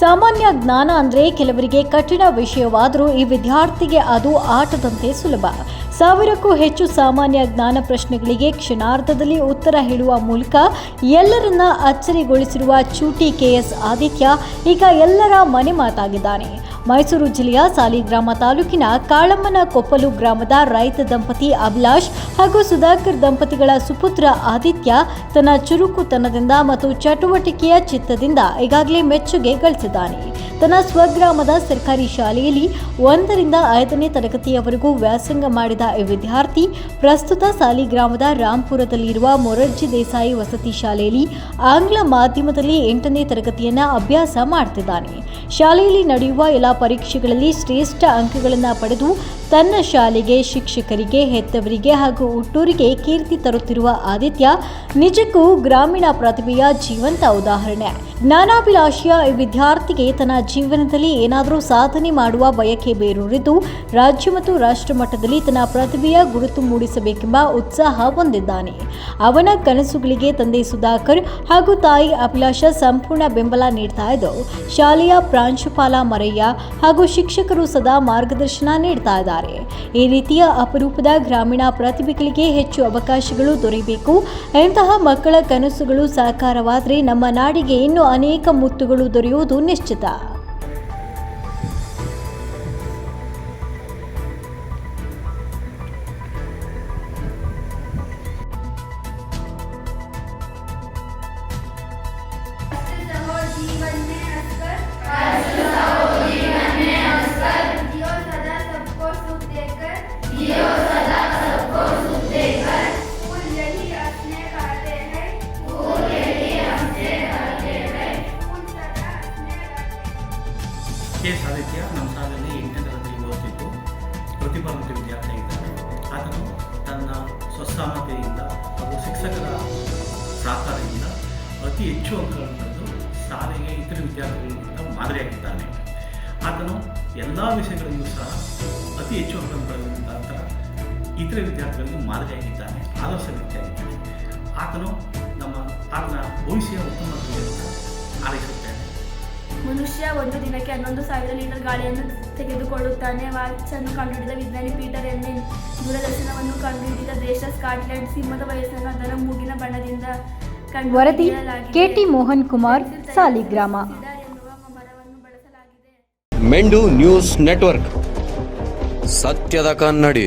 ಸಾಮಾನ್ಯ ಜ್ಞಾನ ಅಂದರೆ ಕೆಲವರಿಗೆ ಕಠಿಣ ವಿಷಯವಾದರೂ ಈ ವಿದ್ಯಾರ್ಥಿಗೆ ಅದು ಆಟದಂತೆ ಸುಲಭ. ಸಾವಿರಕ್ಕೂ ಹೆಚ್ಚು ಸಾಮಾನ್ಯ ಜ್ಞಾನ ಪ್ರಶ್ನೆಗಳಿಗೆ ಕ್ಷಣಾರ್ಧದಲ್ಲಿ ಉತ್ತರ ಹೇಳುವ ಮೂಲಕ ಎಲ್ಲರನ್ನ ಅಚ್ಚರಿಗೊಳಿಸಿರುವ ಚೂಟಿ ಕೆಎಸ್ ಆದಿತ್ಯ ಈಗ ಎಲ್ಲರ ಮನೆ ಮಾತಾಗಿದ್ದಾನೆ. ಮೈಸೂರು ಜಿಲ್ಲೆಯ ಸಾಲಿಗ್ರಾಮ ತಾಲೂಕಿನ ಕಾಳಮ್ಮನ ಕೊಪ್ಪಲು ಗ್ರಾಮದ ರೈತ ದಂಪತಿ ಅಭಿಲಾಷ್ ಹಾಗೂ ಸುಧಾಕರ್ ದಂಪತಿಗಳ ಸುಪುತ್ರ ಆದಿತ್ಯ ತನ್ನ ಚುರುಕುತನದಿಂದ ಮತ್ತು ಚಟುವಟಿಕೆಯ ಚಿತ್ತದಿಂದ ಈಗಾಗಲೇ ಮೆಚ್ಚುಗೆ ಗಳಿಸಿದ್ದಾನೆ. ತನ್ನ ಸ್ವಗ್ರಾಮದ ಸರ್ಕಾರಿ ಶಾಲೆಯಲ್ಲಿ ಒಂದರಿಂದ ಐದನೇ ತರಗತಿಯವರೆಗೂ ವ್ಯಾಸಂಗ ಮಾಡಿದ ಈ ವಿದ್ಯಾರ್ಥಿ ಪ್ರಸ್ತುತ ಸಾಲಿಗ್ರಾಮದ ರಾಂಪುರದಲ್ಲಿರುವ ಮೊರರ್ಜಿ ದೇಸಾಯಿ ವಸತಿ ಶಾಲೆಯಲ್ಲಿ ಆಂಗ್ಲ ಮಾಧ್ಯಮದಲ್ಲಿ ಎಂಟನೇ ತರಗತಿಯನ್ನ ಅಭ್ಯಾಸ ಮಾಡ್ತಿದ್ದಾನೆ. ಶಾಲೆಯಲ್ಲಿ ನಡೆಯುವ ಎಲ್ಲ ಪರೀಕ್ಷೆಗಳಲ್ಲಿ ಶ್ರೇಷ್ಠ ಅಂಕಗಳನ್ನು ಪಡೆದು ತನ್ನ ಶಾಲೆಗೆ, ಶಿಕ್ಷಕರಿಗೆ, ಹೆತ್ತವರಿಗೆ ಹಾಗೂ ಹುಟ್ಟೂರಿಗೆ ಕೀರ್ತಿ ತರುತ್ತಿರುವ ಆದಿತ್ಯ ನಿಜಕ್ಕೂ ಗ್ರಾಮೀಣ ಪ್ರತಿಭೆಯ ಜೀವಂತ ಉದಾಹರಣೆ. ಜ್ಞಾನಾಭಿಲಾಷೆಯ ವಿದ್ಯಾರ್ಥಿಗೆ ತನ್ನ ಜೀವನದಲ್ಲಿ ಏನಾದರೂ ಸಾಧನೆ ಮಾಡುವ ಬಯಕೆ ಬೇರೂರಿದ್ದು, ರಾಜ್ಯ ಮತ್ತು ರಾಷ್ಟ್ರ ಮಟ್ಟದಲ್ಲಿ ತನ್ನ ಪ್ರತಿಭೆಯ ಗುರುತು ಮೂಡಿಸಬೇಕೆಂಬ ಉತ್ಸಾಹ ಹೊಂದಿದ್ದಾನೆ. ಅವನ ಕನಸುಗಳಿಗೆ ತಂದೆ ಸುಧಾಕರ್ ಹಾಗೂ ತಾಯಿ ಅಭಿಲಾಷ ಸಂಪೂರ್ಣ ಬೆಂಬಲ ನೀಡ್ತಾ ಇದ್ದು ಶಾಲೆಯ ಪ್ರಾಂಶುಪಾಲ ಮರಯ್ಯ ಹಾಗೂ ಶಿಕ್ಷಕರು ಸದಾ ಮಾರ್ಗದರ್ಶನ ನೀಡ್ತಾ ಇದ್ದಾರೆ. ಈ ರೀತಿಯ ಅಪರೂಪದ ಗ್ರಾಮೀಣ ಪ್ರತಿಭೆಗಳಿಗೆ ಹೆಚ್ಚು ಅವಕಾಶಗಳು ದೊರೆಯಬೇಕು. ಇಂತಹ ಮಕ್ಕಳ ಕನಸುಗಳು ಸಾಕಾರವಾದರೆ ನಮ್ಮ ನಾಡಿಗೆ ಇನ್ನೂ ಅನೇಕ ಮುತ್ತುಗಳು ದೊರೆಯುವುದು ನಿಶ್ಚಿತ. ಕೆ ಸಾದಿತ್ಯ ನಮ್ಮ ಶಾಲೆಯಲ್ಲಿ ಎಂಟನೇ ತರಗತಿ ಪ್ರತಿಭಾವಂತ ವಿದ್ಯಾರ್ಥಿ ಇದ್ದಾನೆ ಆತನು ತನ್ನ ಸ್ವಸಾಮರ್ಥ್ಯದಿಂದ ಹಾಗೂ ಶಿಕ್ಷಕರ ಸಹಕಾರದಿಂದ ಅತಿ ಹೆಚ್ಚು ಅಂಕಗಳನ್ನು ಪಡೆದು ಶಾಲೆಗೆ ಇತರ ವಿದ್ಯಾರ್ಥಿಗಳಿಗಿಂತ ಮಾದರಿಯಾಗಿದ್ದಾನೆ. ಆತನು ಎಲ್ಲ ವಿಷಯಗಳಲ್ಲೂ ಸಹ ಅತಿ ಹೆಚ್ಚು ಅಂಕಗಳನ್ನು ಪಡೆದ ನಂತರ ಇತರ ವಿದ್ಯಾರ್ಥಿಗಳಿಗೆ ಮಾದರಿಯಾಗಿದ್ದಾನೆ, ಆದರ್ಶ ವ್ಯಕ್ತಿಯಾಗಿದ್ದಾನೆ. ಆತನು ನಮ್ಮ ಆತನ ಭವಿಷ್ಯ ಉತ್ತಮ ಮನುಷ್ಯ ಒಂದು ದಿನಕ್ಕೆ ಹನ್ನೊಂದು ಸಾವಿರ ಲೀಟರ್ ಗಾಳಿಯನ್ನು ತೆಗೆದುಕೊಳ್ಳುತ್ತಾನೆ. ವಾಚನ್ನು ಕಂಡುಹಿಡಿದ ವಿಜ್ಞಾನಿ ಪೀಟರ್ ಎನ್ನೆ ದೂರದರ್ಶನವನ್ನು ಕಂಡುಹಿಡಿದ ದೇಶ ಸ್ಕಾಟ್ಲೆಂಡ್ ಸಿಂಹದ ವಯಸ್ಸನ್ನು ಅದರ ಮೂಗಿನ ಬಣ್ಣದಿಂದ ವರದಿ ಕೆ ಕೆಟಿ ಮೋಹನ್ ಕುಮಾರ್ ಸಾಲಿಗ್ರಾಮ. ಮೆಂಡು ನ್ಯೂಸ್ ನೆಟ್ವರ್ಕ್. ಸತ್ಯದ ಕನ್ನಡಿ.